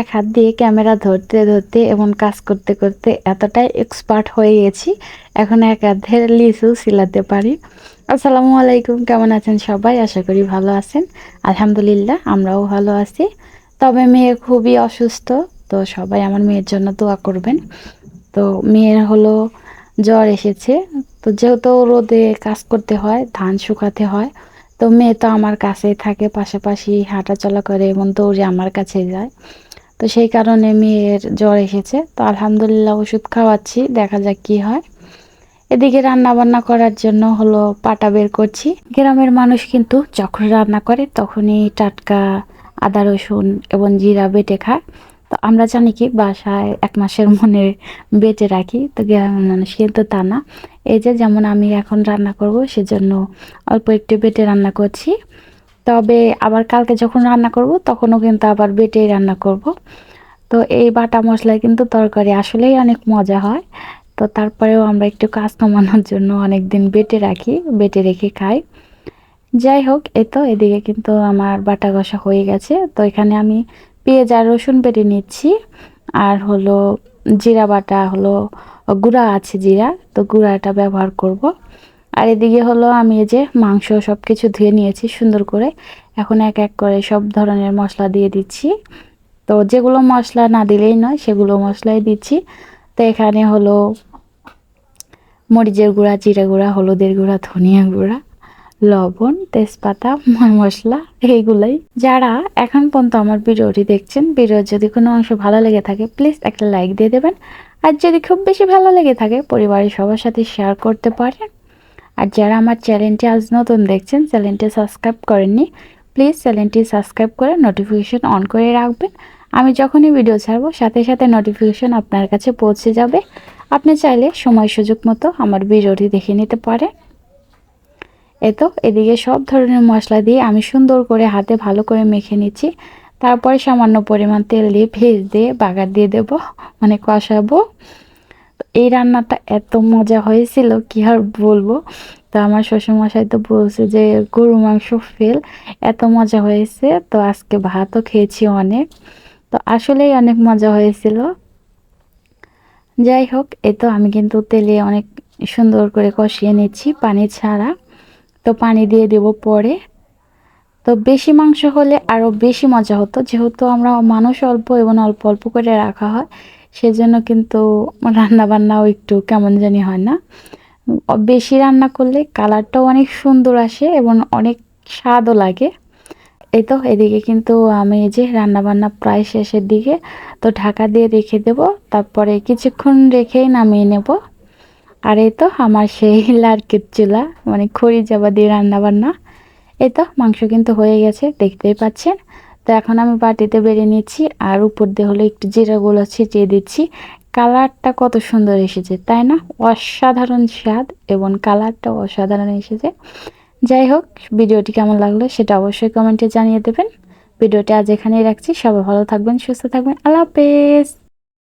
এক হাত দিয়ে ক্যামেরা ধরতে ধরতে এবং কাজ করতে করতে এতটাই এক্সপার্ট হয়ে গেছি। এখন এক হাতের লিচু সিলাতে পারি। আসসালামু আলাইকুম, কেমন আছেন সবাই? আশা করি ভালো আছেন। আলহামদুলিল্লাহ, আমরাও ভালো আছি। তবে মেয়ে খুবই অসুস্থ, তো সবাই আমার মেয়ের জন্য দোয়া করবেন। তো মেয়ের হলো জ্বর এসেছে। তো যেহেতু রোদে কাজ করতে হয়, ধান শুকাতে হয়, তো মেয়ে তো আমার কাছেই থাকে, পাশাপাশি হাঁটা চলা করে এবং দৌড়ে আমার কাছে যায়। তো সেই কারণে মেয়ের জ্বর এসেছে। তো আলহামদুলিল্লাহ ওষুধ খাওয়াচ্ছি, দেখা যাক কি হয়। এদিকে রান্না বান্না করার জন্য হলো পাটা বের করছি। গ্রামের মানুষ কিন্তু যখন রান্না করে তখনই টাটকা, আদা রসুন এবং জিরা বেটে খায়। তো আমরা জানি কি, বাসায় এক মাসের মনে বেটে রাখি, তো গ্রামের মানুষ কিন্তু তা না। এই যে যেমন আমি এখন রান্না করব, সেজন্য অল্প একটু বেটে রান্না করছি। তবে আবার কালকে যখন রান্না করব, তখনও কিন্তু আবার বেটেই রান্না করব। তো এই বাটা মশলায় কিন্তু তরকারি আসলেই অনেক মজা হয়। তো তারপরেও আমরা একটু কাজ কমানোর জন্য অনেক দিন বেটে রাখি, বেটে রেখে খাই। যাই হোক, এই তো এদিকে কিন্তু আমার বাটা কষা হয়ে গেছে। তো এখানে আমি পেঁয়াজ আর রসুন বেটে নিচ্ছি। আর হলো জিরা বাটা, হলো গুঁড়া আছে জিরা, তো গুঁড়াটা ব্যবহার করব। আর এদিকে হলো আমি এই যে মাংস সব কিছু ধুয়ে নিয়েছি সুন্দর করে। এখন এক এক করে সব ধরনের মশলা দিয়ে দিচ্ছি। তো যেগুলো মশলা না দিলেই নয়, সেগুলো মশলাই দিচ্ছি। তো এখানে হলো মরিচের গুঁড়া, জিরে গুঁড়া, হলুদের গুঁড়া, ধনিয়া গুঁড়া, লবণ, তেজপাতা মশলা, এইগুলোই। যারা এখন পর্যন্ত আমার ভিডিওটি দেখছেন, ভিডিওর যদি কোনো অংশ ভালো লেগে থাকে প্লিজ একটা লাইক দিয়ে দেবেন। আর যদি খুব বেশি ভালো লেগে থাকে, পরিবারের সবার সাথে শেয়ার করতে পারেন। আর যারা আমার চ্যানেলটি আজ নতুন দেখছেন, চ্যানেলটি সাবস্ক্রাইব করেননি প্লিজ চ্যানেলটি সাবস্ক্রাইব করে নোটিফিকেশন অন করে রাখবেন। আমি যখনই ভিডিও ছাড়বো, সাথে সাথে নোটিফিকেশন আপনার কাছে পৌঁছে যাবে। আপনি চাইলে সময় সুযোগ মতো আমার ভিডিওটি দেখে নিতে পারেন। এ তো, এদিকে সব ধরনের মশলা দিয়ে আমি সুন্দর করে হাতে ভালো করে মেখে নিচ্ছি। তারপরে সামান্য পরিমাণ তেল দিয়ে ভেজ দিয়ে বাগার দিয়ে দেব মানে কষাবো। এই রান্নাটা এত মজা হয়েছিল, কি আর বলব? তো আমার শ্বশুরমশাই তো বলছে যে গরু মাংস ফেল, এত মজা হয়েছে, তো আজকে ভাতও খেয়েছি অনেক। তো আসলেই অনেক মজা হয়েছিল। যাই হোক, এ তো আমি কিন্তু তেলে অনেক সুন্দর করে কষিয়ে নিচ্ছি পানি ছাড়া। তো পানি দিয়ে দেব পরে। তো বেশি মাংস হলে আরও বেশি মজা হতো, যেহেতু আমরা মানুষ অল্প এবং অল্প অল্প করে রাখা হয়। সেজন্য কিন্তু রান্না বান্নাও একটু কেমন জানি হয় না। বেশি রান্না করলে কালারটাও অনেক সুন্দর আসে এবং অনেক স্বাদও লাগে। এই তো, এদিকে কিন্তু আমি যে রান্না বান্না প্রায় শেষের দিকে তো ঢাকা দিয়ে রেখে দেব, তারপরে কিছুক্ষণ রেখেই নামিয়ে নেব। আর এই তো, আমার সেই লার্কের চুলা মানে খড়ি জাবা দিয়ে রান্না বান্না এই তো, মাংস কিন্তু হয়ে গেছে, দেখতেই পাচ্ছেন। তো এখন আমি বাটিতে বেড়ে নিচ্ছি আর উপর দিয়ে হলো একটু জিরা জিরাগুলো ছিটিয়ে দিচ্ছি। কালারটা কত সুন্দর এসেছে, তাই না? অসাধারণ স্বাদ এবং কালারটা অসাধারণ এসেছে। যাই হোক, ভিডিওটি কেমন লাগল সেটা অবশ্যই কমেন্টে জানিয়ে দেবেন। ভিডিওটি আজ এখানেই রাখছি, সবাই ভালো থাকবেন, সুস্থ থাকবেন, আল্লাহ হাফেজ।